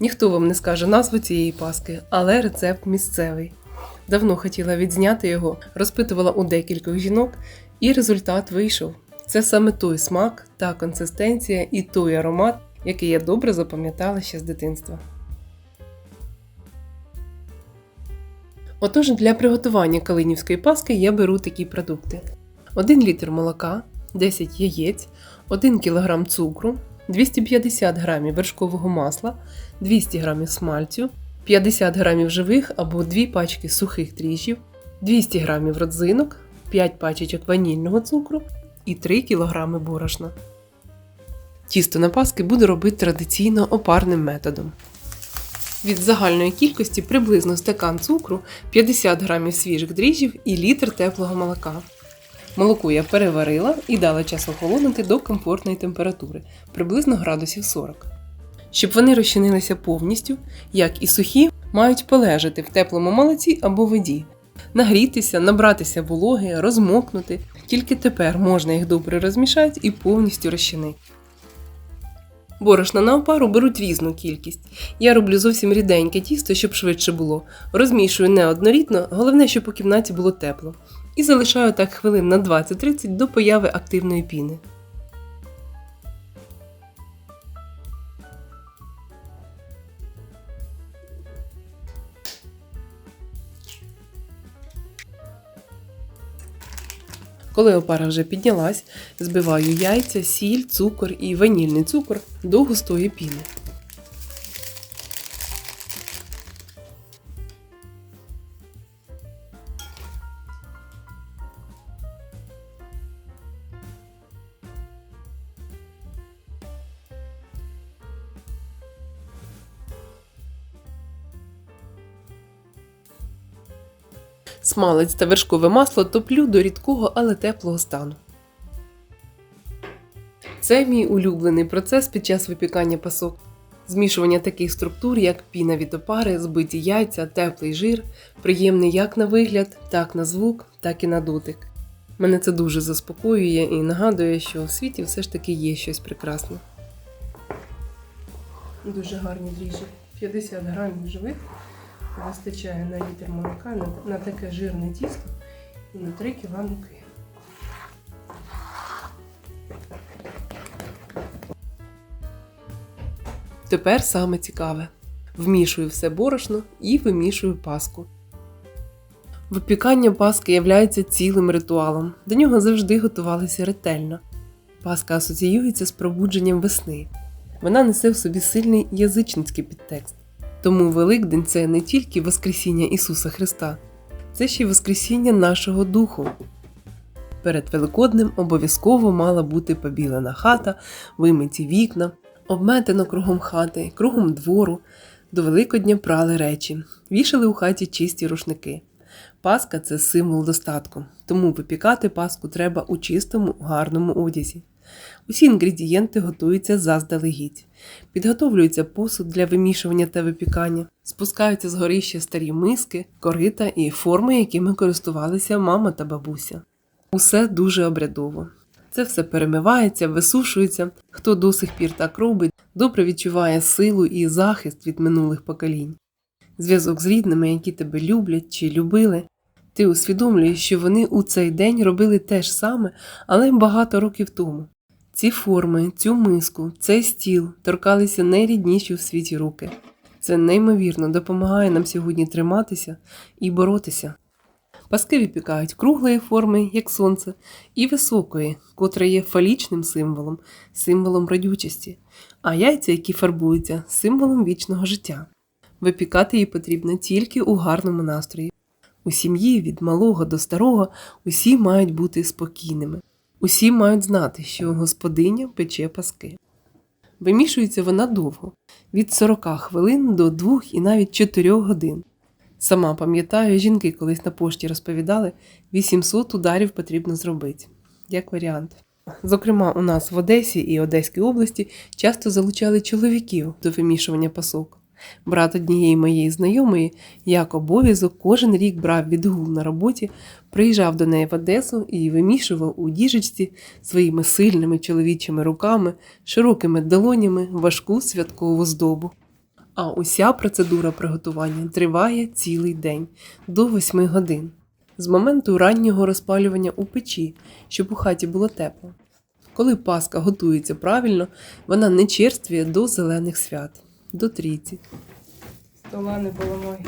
Ніхто вам не скаже назву цієї паски, але рецепт місцевий. Давно хотіла відзняти його, розпитувала у декількох жінок, і результат вийшов. Це саме той смак, та консистенція і той аромат, який я добре запам'ятала ще з дитинства. Отож, для приготування калинівської паски я беру такі продукти: 1 літр молока, 10 яєць, 1 кг цукру, 250 г вершкового масла, 200 г смальцю, 50 г живих або 2 пачки сухих дріжджів, 200 г родзинок, 5 пачечок ванільного цукру і 3 кг борошна. Тісто на паски буду робити традиційно опарним методом. Від загальної кількості приблизно стакан цукру, 50 г свіжих дріжджів і літр теплого молока. Молоко я переварила і дала час охолонути до комфортної температури, приблизно градусів 40. Щоб вони розчинилися повністю, як і сухі, мають полежати в теплому молоці або воді, нагрітися, набратися вологи, розмокнути. Тільки тепер можна їх добре розмішати і повністю розчинити. Борошна на опару беруть різну кількість. Я роблю зовсім ріденьке тісто, щоб швидше було. Розмішую не однорідно, головне, щоб у кімнаті було тепло. І залишаю так хвилин на 20-30 до появи активної піни. Коли опара вже піднялась, збиваю яйця, сіль, цукор і ванільний цукор до густої піни. Смалець та вершкове масло топлю до рідкого, але теплого стану. Це мій улюблений процес під час випікання пасок. Змішування таких структур, як піна від опари, збиті яйця, теплий жир, приємний як на вигляд, так на звук, так і на дотик. Мене це дуже заспокоює і нагадує, що в світі все ж таки є щось прекрасне. Дуже гарні дріжджі. 50 грамів живих вистачає на літр молока на, на таке жирне тісто і на 3 кг муки. Тепер саме цікаве. Вмішую все борошно і вимішую паску. Випікання паски являється цілим ритуалом. До нього завжди готувалися ретельно. Паска асоціюється з пробудженням весни. Вона несе в собі сильний язичницький підтекст. Тому Великдень це не тільки Воскресіння Ісуса Христа, це ще й Воскресіння нашого Духу. Перед Великоднем обов'язково мала бути побілена хата, вимиті вікна, обметено кругом хати, кругом двору, до Великодня прали речі, вішали у хаті чисті рушники. Паска це символ достатку, тому випікати паску треба у чистому, гарному одязі. Усі інгредієнти готуються заздалегідь. Підготовлюється посуд для вимішування та випікання, спускаються з горища старі миски, корита і форми, якими користувалися мама та бабуся. Усе дуже обрядово. Це все перемивається, висушується. Хто до сих пір так робить, добре відчуває силу і захист від минулих поколінь. Зв'язок з рідними, які тебе люблять чи любили. Ти усвідомлюєш, що вони у цей день робили те ж саме, але багато років тому. Ці форми, цю миску, цей стіл торкалися найрідніші в світі руки. Це неймовірно допомагає нам сьогодні триматися і боротися. Паски випікають круглої форми, як сонце, і високої, котра є фалічним символом, символом родючості, а яйця, які фарбуються, символом вічного життя. Випікати її потрібно тільки у гарному настрої. У сім'ї від малого до старого усі мають бути спокійними. Усі мають знати, що господиня пече паски. Вимішується вона довго від 40 хвилин до 2 і навіть 4 годин. Сама пам'ятаю, жінки колись на пошті розповідали, 800 ударів потрібно зробити. Як варіант. Зокрема, у нас в Одесі і Одеській області часто залучали чоловіків до вимішування пасок. Брат однієї моєї знайомої, як обов'язок, кожен рік брав відгул на роботі, приїжджав до неї в Одесу і вимішував у діжечці своїми сильними чоловічими руками, широкими долонями важку святкову здобу. А уся процедура приготування триває цілий день до 8 годин з моменту раннього розпалювання у печі, щоб у хаті було тепло. Коли паска готується правильно, вона не черствіє до зелених свят, до трійці. Стола не поламай.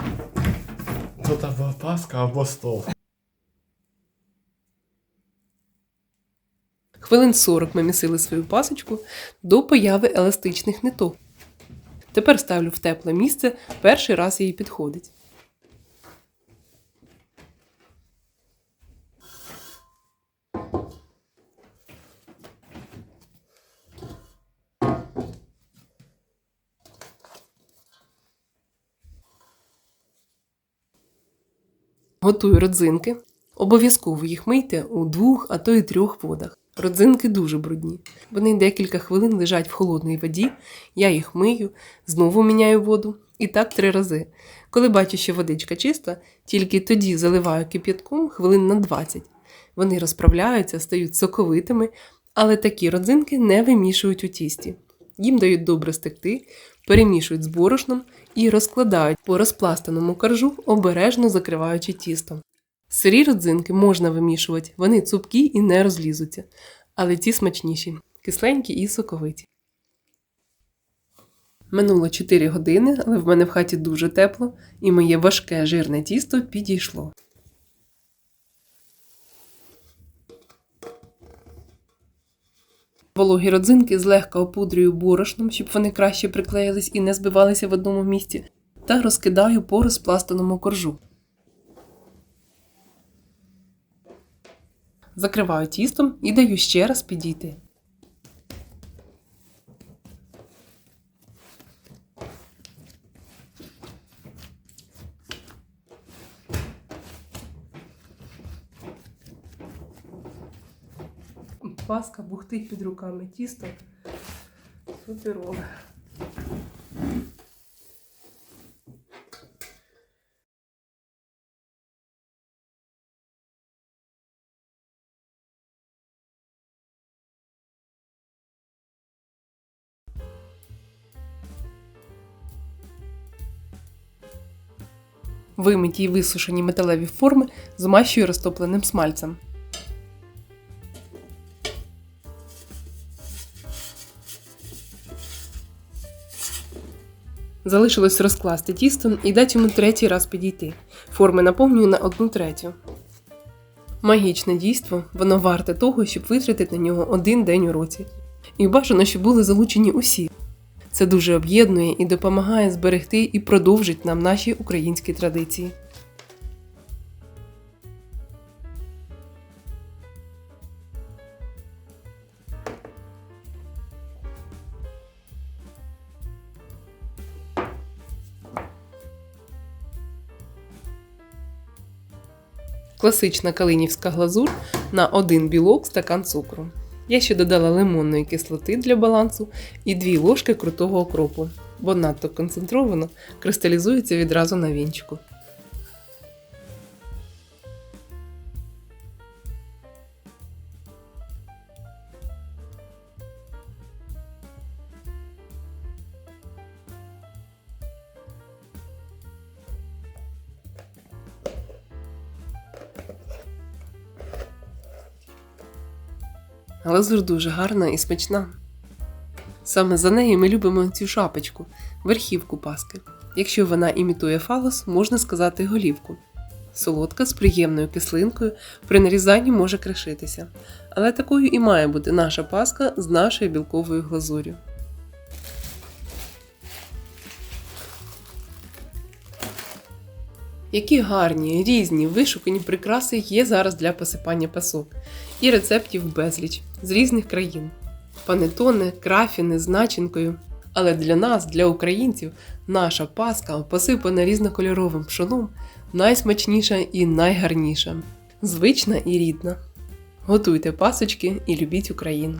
Тут або паска, або стол. Хвилин 40 ми місили свою пасочку до появи еластичних ниток. Тепер ставлю в тепле місце, перший раз їй підходить. Готую родзинки. Обов'язково їх мийте у двох, а то й трьох водах. Родзинки дуже брудні. Вони декілька хвилин лежать в холодній воді, я їх мию, знову міняю воду. І так три рази. Коли бачу, що водичка чиста, тільки тоді заливаю кип'ятком хвилин на 20. Вони розправляються, стають соковитими, але такі родзинки не вимішують у тісті. Їм дають добре стекти, перемішують з борошном і розкладають по розпластаному коржу, обережно закриваючи тістом. Сирі родзинки можна вимішувати, вони цупкі і не розлізуться, але ці смачніші, кисленькі і соковиті. Минуло 4 години, але в мене в хаті дуже тепло, і моє важке жирне тісто підійшло. Вологі родзинки злегка опудрюю борошном, щоб вони краще приклеїлись і не збивалися в одному місці, та розкидаю по розпластаному коржу. Закриваю тістом і даю ще раз підійти. Паска бухтить під руками тісто. Суперове. Вимиті й висушені металеві форми змащую розтопленим смальцем. Залишилось розкласти тісто і дати йому третій раз підійти. Форми наповнюю на одну третю. Магічне дійство, воно варте того, щоб витратити на нього один день у році. І бажано, щоб були залучені усі. Це дуже об'єднує і допомагає зберегти і продовжить нам наші українські традиції. Класична калинівська глазур на один білок стакан цукру. Я ще додала лимонної кислоти для балансу і 2 ложки крутого окропу, бо надто концентровано кристалізується відразу на вінчику. Глазур дуже гарна і смачна. Саме за неї ми любимо цю шапочку, верхівку паски. Якщо вона імітує фалос, можна сказати голівку. Солодка з приємною кислинкою при нарізанні може кришитися. Але такою і має бути наша паска з нашою білковою глазур'ю. Які гарні, різні, вишукані прикраси є зараз для посипання пасок і рецептів безліч з різних країн. Панетони, крафіни з начинкою. Але для нас, для українців, наша паска, посипана різнокольоровим пшоном, найсмачніша і найгарніша, звична і рідна. Готуйте пасочки і любіть Україну!